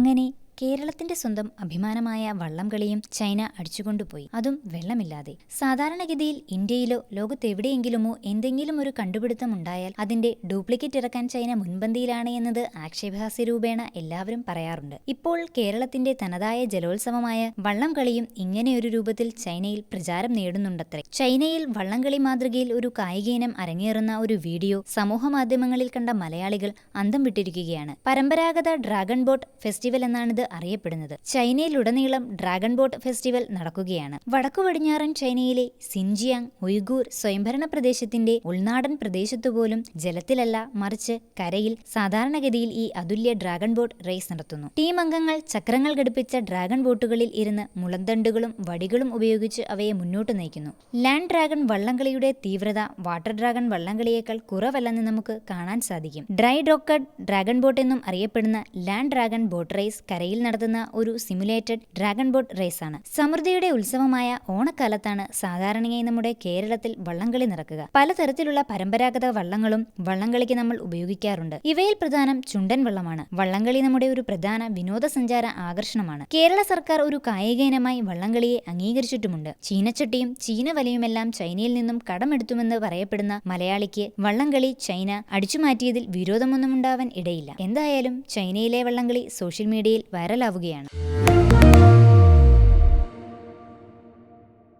അങ്ങനെ കേരളത്തിന്റെ സ്വന്തം അഭിമാനമായ വള്ളംകളിയും ചൈന അടിച്ചുകൊണ്ടുപോയി. അതും വെള്ളമില്ലാതെ. സാധാരണഗതിയിൽ ഇന്ത്യയിലോ ലോകത്തെവിടെയെങ്കിലുമോ എന്തെങ്കിലും ഒരു കണ്ടുപിടുത്തം ഉണ്ടായാൽ അതിന്റെ ഡ്യൂപ്ലിക്കേറ്റ് ഇറക്കാൻ ചൈന മുൻപന്തിയിലാണ് എന്നത് ആക്ഷേപഹാസ്യ രൂപേണ എല്ലാവരും പറയാറുണ്ട്. ഇപ്പോൾ കേരളത്തിന്റെ തനതായ ജലോത്സവമായ വള്ളംകളിയും ഇങ്ങനെയൊരു രൂപത്തിൽ ചൈനയിൽ പ്രചാരം നേടുന്നുണ്ടത്രേ. ചൈനയിൽ വള്ളംകളി മാതൃകയിൽ ഒരു കായിക ഇനം അരങ്ങേറുന്ന ഒരു വീഡിയോ സമൂഹ മാധ്യമങ്ങളിൽ കണ്ട മലയാളികൾ അന്തം വിട്ടിരിക്കുകയാണ്. പരമ്പരാഗത ഡ്രാഗൺ ബോട്ട് ഫെസ്റ്റിവൽ എന്നാണിത് അറിയപ്പെടുന്നത്. ചൈനയിലുടനീളം ഡ്രാഗൺ ബോട്ട് ഫെസ്റ്റിവൽ നടക്കുകയാണ്. വടക്കു പടിഞ്ഞാറൻ ചൈനയിലെ സിൻജിയാങ് ഉയ്ഗൂർ സ്വയംഭരണ പ്രദേശത്തിന്റെ ഉൾനാടൻ പ്രദേശത്തുപോലും ജലത്തിലല്ല മറിച്ച് കരയിൽ സാധാരണഗതിയിൽ ഈ അതുല്യ ഡ്രാഗൺ ബോട്ട് റേസ് നടത്തുന്നു. ടീം അംഗങ്ങൾ ചക്രങ്ങൾ ഘടിപ്പിച്ച ഡ്രാഗൺ ബോട്ടുകളിൽ ഇരുന്ന് മുളന്തണ്ടുകളും വടികളും ഉപയോഗിച്ച് അവയെ മുന്നോട്ട് നയിക്കുന്നു. ലാൻഡ് ഡ്രാഗൺ വള്ളംകളിയുടെ തീവ്രത വാട്ടർ ഡ്രാഗൺ വള്ളംകളിയേക്കാൾ കുറവല്ലെന്ന് നമുക്ക് കാണാൻ സാധിക്കും. ഡ്രൈ ഡോക്കഡ് ഡ്രാഗൺ ബോട്ട് എന്നും അറിയപ്പെടുന്ന ലാൻഡ് ഡ്രാഗൺ ബോട്ട് റേസ് കരയിൽ നടത്തുന്ന ഒരു സിമുലേറ്റഡ് ഡ്രാഗൺ ബോട്ട് റേസാണ് സമൃദ്ധിയുടെ ഉത്സവമായ ഓണക്കാലത്താണ് സാധാരണയായി നമ്മുടെ കേരളത്തിൽ വള്ളംകളി നടക്കുക. പലതരത്തിലുള്ള പരമ്പരാഗത വള്ളങ്ങളും വള്ളംകളിക്ക് നമ്മൾ ഉപയോഗിക്കാറുണ്ട്. ഇവയിൽ പ്രധാനം ചുണ്ടൻ വള്ളമാണ്. വള്ളംകളി നമ്മുടെ ഒരു പ്രധാന വിനോദസഞ്ചാര ആകർഷണമാണ്. കേരള സർക്കാർ ഒരു കായിക ഇനമായി വള്ളംകളിയെ അംഗീകരിച്ചിട്ടുമുണ്ട്. ചീനച്ചട്ടിയും ചീനവലയുമെല്ലാം ചൈനയിൽ നിന്നും കടമെടുത്തുമെന്ന് പറയപ്പെടുന്ന മലയാളിക്ക് വള്ളംകളി ചൈന അടിച്ചുമാറ്റിയതിൽ വിരോധമൊന്നും ഉണ്ടാവാൻ ഇടയില്ല. എന്തായാലും ചൈനയിലെ വള്ളംകളി സോഷ്യൽ മീഡിയയിൽ വൈറലാവുകയാണ്.